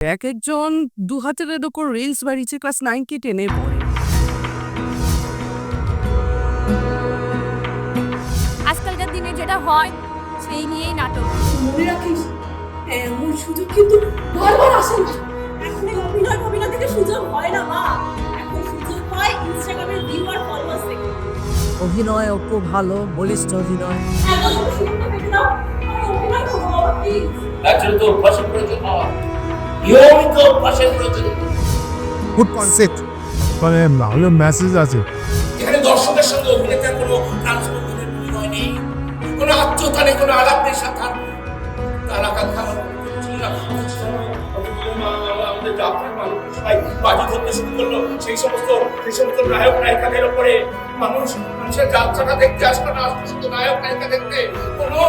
এক একজন দু হাজারের এরকম রিলস বাড়িয়েছে ক্লাস নাইন কি টেনে পড়ে। আজকালকার দিনে যেটা হয় সেই নিয়েই নাটক। মনে রাখিস? এমন সুযোগ কিন্তু বারবার আসে না। এখন এই অভিনয় অভিনয় থেকে সুযোগ হয় না মা। এখন সুযোগ হয় ইনস্টাগ্রামের ভিউ আর ফলোয়ার্স থেকে অভিনয় খুব ভালো বলিষ্ঠ অভিনয়। আমি অভিনয় তো অভ্যাসের প্রয়োজন হয় নিয়মিত অভ্যাসের প্রয়োজন গুড কনসেপ্ট মানে ভালো মেসেজ আছে। যেখানে দর্শকের সঙ্গে অভিনেতার কোনো ট্রান্সপোর্টের নেই। কোনো আত্মীয়তা নেই কোনো আলাপ নেই সাক্ষাৎ তার আকাঙ্ক্ষা আমাদের যাত্রার মানুষ সবাই বাজি ধরতে শুরু করল। সেই সমস্ত সেই সমস্ত নায়ক নায়িকাদের উপরে মানুষ মানুষের যাত্রাটা দেখতে আসলো না আসতো শুধু নায়ক নায়িকা দেখতে। কোনো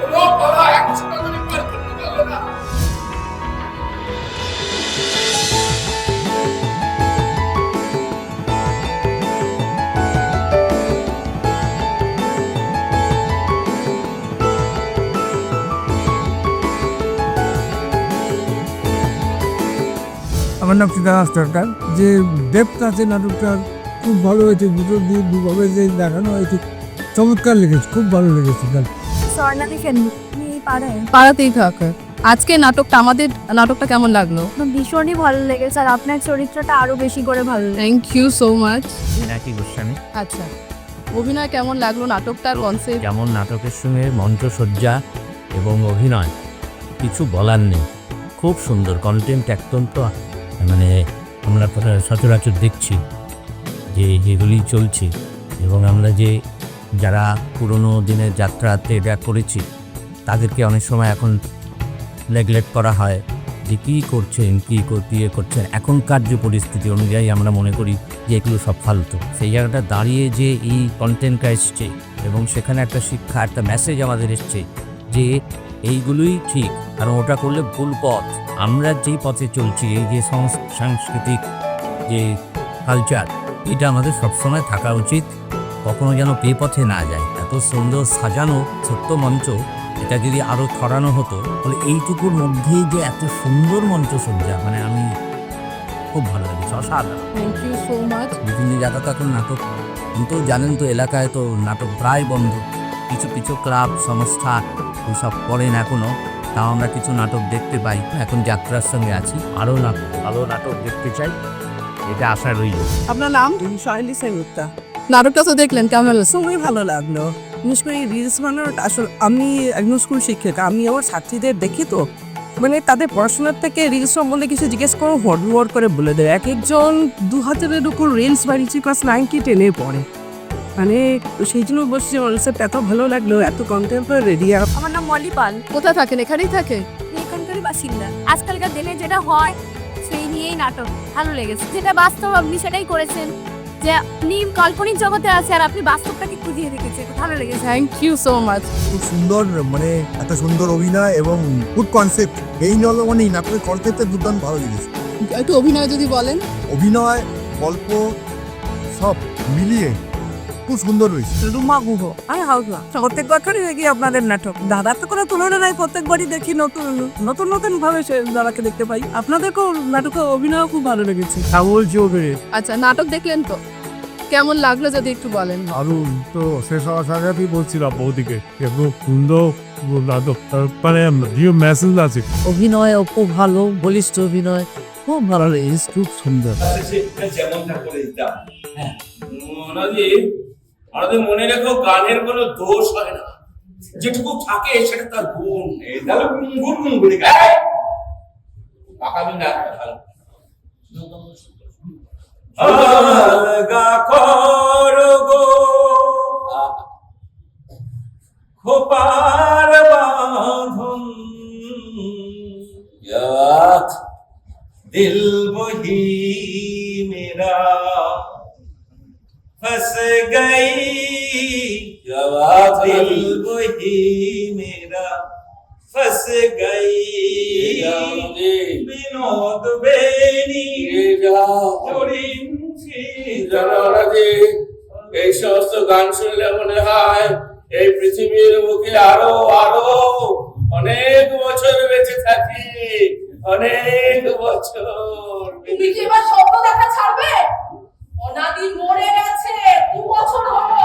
কোনো বলা একশো টাকা আমার নাম সীতারাম সরকার। যে ডেপথ আছে নাটকটার খুব ভালো হয়েছে। দুটো দিক দুভাবে যে দেখানো হয়েছে চমৎকার লেগেছে খুব ভালো লেগেছে গান স্বর্ণালী পাড়ায়? পাড়াতেই থাকে। আজকে নাটকটা আমাদের নাটকটা কেমন লাগল? ভীষণই ভালো লেগেছে আর আপনার চরিত্রটা আরও বেশি করে ভালো লেগেছে। Thank you so much Minaki Goswami. আচ্ছা অভিনয় কেমন লাগল নাটকটার কনসেপ্ট যেমন নাটকের সঙ্গে মঞ্চসজ্জা এবং অভিনয় কিছু বলার নেই। খুব সুন্দর কন্টেন্ট একদম তো মানে আমরা সচরাচর দেখছি যে যেগুলি চলছে এবং আমরা যে যারা পুরনো দিনের যাত্রাতে এটা করেছি, তাদেরকে অনেক সময় এখন নেগলেক্ট করা হয় যে কী করছেন, কী ইয়ে করছেন। এখনকার যে পরিস্থিতি অনুযায়ী আমরা মনে করি যে এগুলো সব ফালতু। সেই জায়গাটা দাঁড়িয়ে যে এই কন্টেন্টটা এসছে এবং সেখানে একটা শিক্ষা, একটা মেসেজ আমাদের এসছে যে এইগুলোই ঠিক কারণ ওটা করলে ভুল পথ। আমরা যেই পথে চলছি এই যে সংস- সাংস্কৃতিক যে কালচার এটা আমাদের সবসময় থাকা উচিত। কখনো যেন বেপথে না যায়। এত সুন্দর সাজানো ছোট্ট মঞ্চ এটা যদি আরও ছড়ানো হতো তাহলে এইটুকুর মধ্যেই যে এত সুন্দর মঞ্চসজ্জা মানে আমি খুব ভালো লেগেছে অসাধারণ। থ্যাংক ইউ সো মাচ বিভিন্ন জায়গাতে এখন নাটক কিন্তু জানেন তো এলাকায় তো নাটক প্রায় বন্ধ। কিছু কিছু ক্লাব সংস্থা সব করেন এখনও তাও আমরা কিছু নাটক দেখতে পাই। এখন যাত্রার সঙ্গে আছি। আরও নাটক ভালো নাটক দেখতে চাই। এটা আশা রইল। আপনার নাম? শৈলী সেনগুপ্তা। নাটকটা তো দেখলেন কেমন লাগল? খুবই ভালো লাগল। বিশেষ করে রিলস বানানোর আসলে আমি একজন স্কুল শিক্ষিকা আমি আমার ছাত্রীদের দেখি তো। মানে তাদের পড়াশোনার থেকে রিলস সম্বন্ধে কিছু জিজ্ঞেস করো হট করে বলে দেয়। এক একজন দু হাতের এরকম রিলস বাড়িয়েছে ক্লাস নাইন কি টেনে পড়ে। মানে সেই জন্য বলছি কনসেপ্ট এত ভালো লাগল এত কন্টেম্পোরারি আর আমার নাম মলি পাল। কোথায় থাকেন? এখানেই থাকে? এখানকারই বাসিন্দা। আজকালকার দিনে যেটা হয় সেই নিয়েই নাটক। ভালো লেগেছে। যেটা বাস্তব আপনি সেটাই করেছেন। যে আপনি কাল্পনিক জগতে আছে আর আপনি বাস্তবটাকে খুঁজিয়ে রেখেছেন ভালো লেগেছে। থ্যাংক ইউ সো মাচ খুব সুন্দর মানে এত সুন্দর অভিনয় এবং গুড কনসেপ্ট এই নল মানে এই নাটকের কনসেপ্টটা দুর্দান্ত ভালো লেগেছে। একটু অভিনয় যদি বলেন। অভিনয় গল্প সব মিলিয়ে খুব সুন্দর হয়েছে রুমা গুহ। আমি হাউসা প্রত্যেক বছরই দেখি আপনাদের নাটক। দাদার তো কোনো তুলনা নাই প্রত্যেকবারই দেখি নতুন নতুন নতুন ভাবে সে দাদাকে দেখতে পাই। আপনাদেরকেও নাটকে অভিনয় খুব ভালো লেগেছে। শ্যামল চৌধুরী। আচ্ছা নাটক দেখলেন তো? কেমন লাগল যদি একটু বলেন? দারুণ। তো শেষ হওয়ার আগে আগেই বলছিলাম বৌদিকে খুব সুন্দর নাটক। মানে যে মেসেজ আছে। অভিনয় খুব ভালো বলিষ্ঠ অভিনয়। খুব ভালো লেগেছে খুব সুন্দর। যেমনটা করে দিতাম। হ্যাঁ আমাদের মনে রেখো গানের কোনো দোষ হয় না। যেটুকু থাকে সেটা তার গুণ। তাহলে গুণ গুণ না, ভালো। দিল বহি মেরা। फंस गई दिल वही मेरा फंस गई विनोद बेनी এই সমস্ত গান শুনলে মনে হয় এই পৃথিবীর বুকে আরো আরো অনেক বছর বেঁচে থাকি অনেক বছর তুমি কি এবার নাদির মরে গেছে দু বছর হলো।